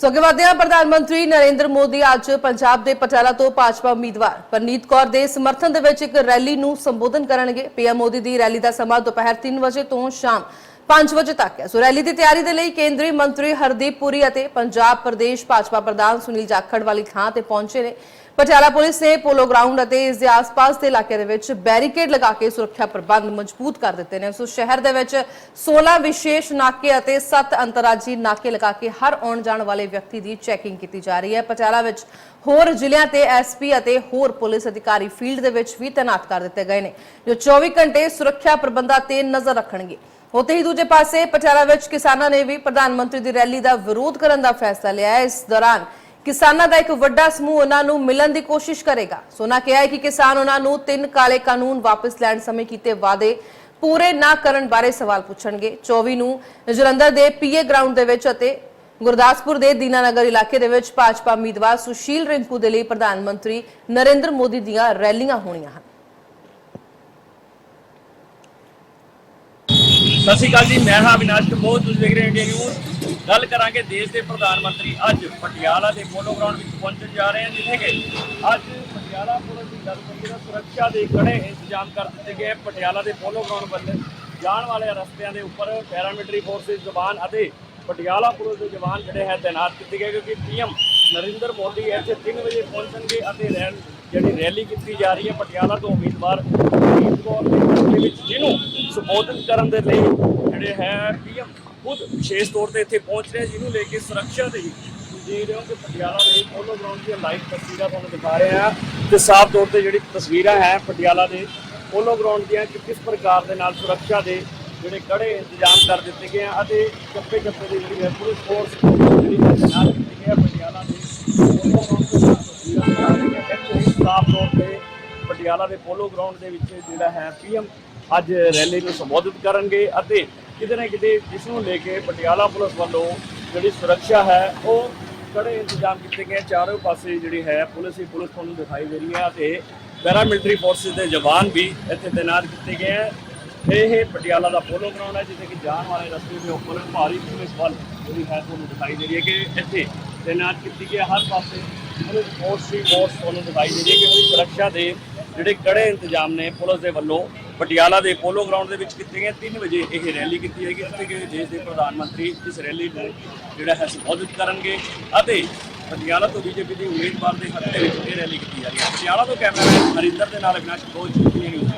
ਸੋ ਅੱਗੇ ਵਧਦੇ ਹਾਂ, ਪ੍ਰਧਾਨ ਮੰਤਰੀ ਨਰਿੰਦਰ ਮੋਦੀ ਅੱਜ ਪੰਜਾਬ ਦੇ ਪਟਿਆਲਾ ਤੋਂ ਭਾਜਪਾ ਉਮੀਦਵਾਰ ਪਰਨੀਤ ਕੌਰ ਦੇ ਸਮਰਥਨ ਦੇ ਵਿੱਚ ਇੱਕ ਰੈਲੀ ਨੂੰ ਸੰਬੋਧਨ ਕਰਨਗੇ। ਪੀਐਮ ਮੋਦੀ ਦੀ ਰੈਲੀ ਦਾ ਸਮਾਂ ਦੁਪਹਿਰ 3 ਵਜੇ ਤੋਂ ਸ਼ਾਮ 5 ਵਜੇ ਤੱਕ ਹੈ। ਸੋ ਰੈਲੀ ਦੀ ਤਿਆਰੀ ਦੇ ਲਈ ਕੇਂਦਰੀ ਮੰਤਰੀ ਹਰਦੀਪ ਪੁਰੀ ਅਤੇ ਪੰਜਾਬ ਪ੍ਰਦੇਸ਼ ਭਾਜਪਾ ਪ੍ਰਧਾਨ ਸੁਨੀਲ ਜਾਖੜ ਵਾਲੀ ਥਾਂ ਤੇ ਪਹੁੰਚੇ ਨੇ। ਪਟਿਆਲਾ ਪੁਲਿਸ ਨੇ ਪੋਲੋ ਗਰਾਊਂਡ ਅਤੇ ਇਸ ਦੇ ਆਸ-ਪਾਸ ਦੇ ਇਲਾਕੇ ਦੇ ਵਿੱਚ ਬੈਰੀਕੇਡ ਲਗਾ ਕੇ ਸੁਰੱਖਿਆ ਪ੍ਰਬੰਧ ਮਜ਼ਬੂਤ ਕਰ ਦਿੱਤੇ ਨੇ। ਸੋ ਸ਼ਹਿਰ ਦੇ ਵਿੱਚ 16 ਵਿਸ਼ੇਸ਼ ਨਾਕੇ ਅਤੇ 7 ਅੰਤਰਰਾਜੀ ਨਾਕੇ ਲਗਾ ਕੇ ਹਰ ਆਉਣ ਜਾਣ ਵਾਲੇ ਵਿਅਕਤੀ ਦੀ ਚੈਕਿੰਗ ਕੀਤੀ ਜਾ ਰਹੀ ਹੈ। ਪਟਿਆਲਾ ਵਿੱਚ ਹੋਰ ਜ਼ਿਲ੍ਹਿਆਂ ਤੇ ਐਸਪੀ ਅਤੇ ਹੋਰ ਪੁਲਿਸ ਅਧਿਕਾਰੀ ਫੀਲਡ ਦੇ ਵਿੱਚ ਵੀ ਤਾਇਨਾਤ ਕਰ ਦਿੱਤੇ ਗਏ ਨੇ, ਜੋ 24 ਘੰਟੇ ਸੁਰੱਖਿਆ ਪ੍ਰਬੰਧਾਂ ਤੇ ਨਜ਼ਰ ਰੱਖਣਗੇ। ਉੱਥੇ ਹੀ ਦੂਜੇ ਪਾਸੇ ਪਟਿਆਲਾ ਵਿੱਚ ਕਿਸਾਨਾਂ ਨੇ ਵੀ ਪ੍ਰਧਾਨ ਮੰਤਰੀ ਦੀ ਰੈਲੀ ਦਾ ਵਿਰੋਧ ਕਰਨ ਦਾ ਫੈਸਲਾ ਲਿਆ ਹੈ। ਇਸ ਦੌਰਾਨ ਕਿਸਾਨਾਂ ਦਾ ਇੱਕ ਵੱਡਾ ਸਮੂਹ ਉਹਨਾਂ ਨੂੰ ਮਿਲਣ ਦੀ ਕੋਸ਼ਿਸ਼ ਕਰੇਗਾ। ਸੋਨਾ ਕਿਹਾ ਹੈ ਕਿ ਕਿਸਾਨ ਉਹਨਾਂ ਨੂੰ ਤਿੰਨ ਕਾਲੇ ਕਾਨੂੰਨ ਵਾਪਸ ਲੈਣ ਸਮੇਂ ਕੀਤੇ ਵਾਅਦੇ ਪੂਰੇ ਨਾ ਕਰਨ ਬਾਰੇ ਸਵਾਲ ਪੁੱਛਣਗੇ। 24 ਨੂੰ ਜਲੰਧਰ ਦੇ ਪੀਏ ਗਰਾਊਂਡ ਦੇ ਵਿੱਚ ਅਤੇ ਗੁਰਦਾਸਪੁਰ ਦੇ ਦੀਨਾਨਗਰ ਇਲਾਕੇ ਦੇ ਵਿੱਚ ਭਾਜਪਾ ਉਮੀਦਵਾਰ ਸੁਸ਼ੀਲ ਰਿੰਕੂ ਦੇ ਲਈ ਪ੍ਰਧਾਨ ਮੰਤਰੀ ਨਰਿੰਦਰ ਮੋਦੀ ਦੀਆਂ ਰੈਲੀਆਂ ਹੋਣੀਆਂ ਹਨ। ਸਤਿ ਸ਼੍ਰੀ ਅਕਾਲ ਜੀ, ਮੈਂ ਹਾਂ ਅਵਿਨਾਸ਼ ਕੰਬੋਜ ਤੁਸੀਂ ਦੇਖ ਰਹੇ ਹੋ ਇੰਡੀਆ ਨਿਊਜ਼। ਗੱਲ ਕਰਾਂਗੇ ਦੇਸ਼ ਦੇ ਪ੍ਰਧਾਨ ਮੰਤਰੀ ਅੱਜ ਪਟਿਆਲਾ ਦੇ ਪੋਲੋ ਗਰਾਊਂਡ ਵਿੱਚ ਪਹੁੰਚਣ ਜਾ ਰਹੇ ਹਨ, ਜਿੱਥੇ ਕਿ ਅੱਜ ਪਟਿਆਲਾ ਪੁਲਿਸ ਦੀ ਗੱਲ ਕਰੀਏ ਤਾਂ ਸੁਰੱਖਿਆ ਦੇ ਕੜੇ ਇੰਤਜ਼ਾਮ ਕਰ ਦਿੱਤੇ ਗਏ ਪਟਿਆਲਾ ਦੇ ਪੋਲੋ ਗਰਾਊਂਡ ਵੱਲ ਜਾਣ ਵਾਲੇ ਰਸਤਿਆਂ ਦੇ ਉੱਪਰ ਪੈਰਾਮਿਲਟਰੀ ਫੋਰਸਿਸ ਜਵਾਨ ਅਤੇ ਪਟਿਆਲਾ ਪੁਲਿਸ ਦੇ ਜਵਾਨ ਜਿਹੜੇ ਹੈ ਤਾਇਨਾਤ ਕੀਤੇ ਗਏ ਕਿਉਂਕਿ ਪੀਐਮ ਨਰਿੰਦਰ ਮੋਦੀ ਇੱਥੇ 3 ਵਜੇ ਪਹੁੰਚਣਗੇ ਅਤੇ ਰੈਲ ਜਿਹੜੀ ਰੈਲੀ ਕੀਤੀ ਜਾ ਰਹੀ ਹੈ, ਪਟਿਆਲਾ ਤੋਂ ਉਮੀਦਵਾਰ ਕੌਰ ਦੇ ਹਲਕੇ ਵਿੱਚ ਜਿਹਨੂੰ ਸੰਬੋਧਨ ਕਰਨ ਦੇ ਲਈ ਜਿਹੜੇ ਹੈ, ਪੀਐਮ ਖੁਦ ਵਿਸ਼ੇਸ਼ ਤੌਰ ਤੇ ਇੱਥੇ ਪਹੁੰਚ ਰਹੇ ਜਿਹਨੂੰ ਲੈ ਕੇ ਸੁਰੱਖਿਆ ਦੇ ਤੁਸੀਂ ਰਹੇ ਹੋ ਕਿ ਪਟਿਆਲਾ ਦੇ ਪੋਲੋ ਗਰਾਊਂਡ ਦੀਆਂ ਲਾਈਵ ਤਸਵੀਰਾਂ ਤੁਹਾਨੂੰ ਦਿਖਾ ਰਹੇ ਹਾਂ। ਤੇ ਸਾਫ਼ ਤੌਰ ਤੇ ਜਿਹੜੀ ਤਸਵੀਰਾਂ ਹੈ ਪਟਿਆਲਾ ਦੇ ਪੋਲੋ ਗਰਾਊਂਡ ਦੀਆਂ ਕਿ ਕਿਸ ਪ੍ਰਕਾਰ ਦੇ ਨਾਲ ਸੁਰੱਖਿਆ ਦੇ ਜਿਹੜੇ ਕੜੇ ਇੰਤਜ਼ਾਮ ਕਰ ਦਿੱਤੇ ਗਏ ਆ ਅਤੇ ਚੱਪੇ ਚੱਪੇ ਦੀ ਜਿਹੜੀ ਹੈ ਪੁਲਿਸ ਫੋਰਸ ਜਿਹੜੀ ਹੈ ਕੀਤੀ ਗਈ ਹੈ ਪਟਿਆਲਾ ਦੇ ਪੋਲੋ ਗਰਾਊਂਡ ਦੀਆਂ ਤਸਵੀਰਾਂ ਦਿਖਾ ਰਹੇ ਹਾਂ। ਸਾਫ਼ ਤੌਰ ਤੇ ਪਟਿਆਲਾ ਦੇ ਪੋਲੋ ਗਰਾਊਂਡ ਦੇ ਵਿੱਚ ਜਿਹੜਾ ਹੈ ਪੀਐਮ ਅੱਜ ਰੈਲੀ ਨੂੰ ਸੰਬੋਧਿਤ ਕਰਨਗੇ ਅਤੇ ਕਿਤੇ ਨਾ ਕਿਤੇ ਇਸ ਨੂੰ ਲੈ ਕੇ ਪਟਿਆਲਾ ਪੁਲਿਸ ਵੱਲੋਂ ਜਿਹੜੀ ਸੁਰੱਖਿਆ ਹੈ, ਉਹ ਕੜੇ ਇੰਤਜ਼ਾਮ ਕੀਤੇ ਗਏ। ਚਾਰੋਂ ਪਾਸੇ ਜਿਹੜੀ ਹੈ, ਪੁਲਿਸ ਹੀ ਪੁਲਿਸ ਤੁਹਾਨੂੰ ਦਿਖਾਈ ਦੇ ਰਹੀ ਹੈ ਅਤੇ ਪੈਰਾਮਿਲਟਰੀ ਫੋਰਸਿਸ ਦੇ ਜਵਾਨ ਵੀ ਇੱਥੇ ਤਾਇਨਾਤ ਕੀਤੇ ਗਏ ਹੈ। ਇਹ ਪਟਿਆਲਾ ਦਾ ਪੋਲੋ ਗਰਾਊਂਡ ਹੈ, ਜਿੱਥੇ ਕਿ ਜਾਣ ਵਾਲੇ ਰਸਤੇ ਦੇ ਉੱਪਰ ਭਾਰੀ ਪੁਲਿਸ ਵੱਲ ਜਿਹੜੀ ਹੈ ਤੁਹਾਨੂੰ ਦਿਖਾਈ ਦੇ ਰਹੀ ਹੈ ਕਿ ਇੱਥੇ ਤਾਇਨਾਤ ਕੀਤੀ ਗਈ ਹੈ। ਹਰ ਪਾਸੇ ਪੁਲਿਸ ਫੋਰਸ ਹੀ ਫੋਰਸ ਤੁਹਾਨੂੰ ਦਿਖਾਈ ਦੇ ਰਹੀ ਹੈ ਕਿ ਉਹਦੀ ਸੁਰੱਖਿਆ ਦੇ ਜਿਹੜੇ ਕੜੇ ਇੰਤਜ਼ਾਮ ਨੇ, ਪੁਲਿਸ ਦੇ ਵੱਲੋਂ ਪਟਿਆਲਾ ਦੇ ਪੋਲੋ ਗਰਾਊਂਡ ਦੇ ਵਿੱਚ ਕੀਤੇ ਗਏ? 3 ਵਜੇ ਇਹ ਰੈਲੀ ਕੀਤੀ ਜਾਏਗੀ ਜਿੱਥੇ ਕਿ ਦੇਸ਼ ਦੇ ਪ੍ਰਧਾਨ ਮੰਤਰੀ ਇਸ ਰੈਲੀ ਨੂੰ ਜਿਹੜਾ ਹੈ ਸੰਬੋਧਿਤ ਕਰਨਗੇ ਅਤੇ ਪਟਿਆਲਾ ਤੋਂ ਬੀਜੇਪੀ ਦੇ ਉਮੀਦਵਾਰ ਦੇ ਹੱਕ ਦੇ ਵਿੱਚ ਇਹ ਰੈਲੀ ਕੀਤੀ ਜਾ ਰਹੀ ਹੈ। ਪਟਿਆਲਾ ਤੋਂ ਕੈਮਰਾਮੈਨ ਹਰਿੰਦਰ ਦੇ ਨਾਲ ਅਵਿਨਾਸ਼ ਕੋਚ ਨਿਊਜ਼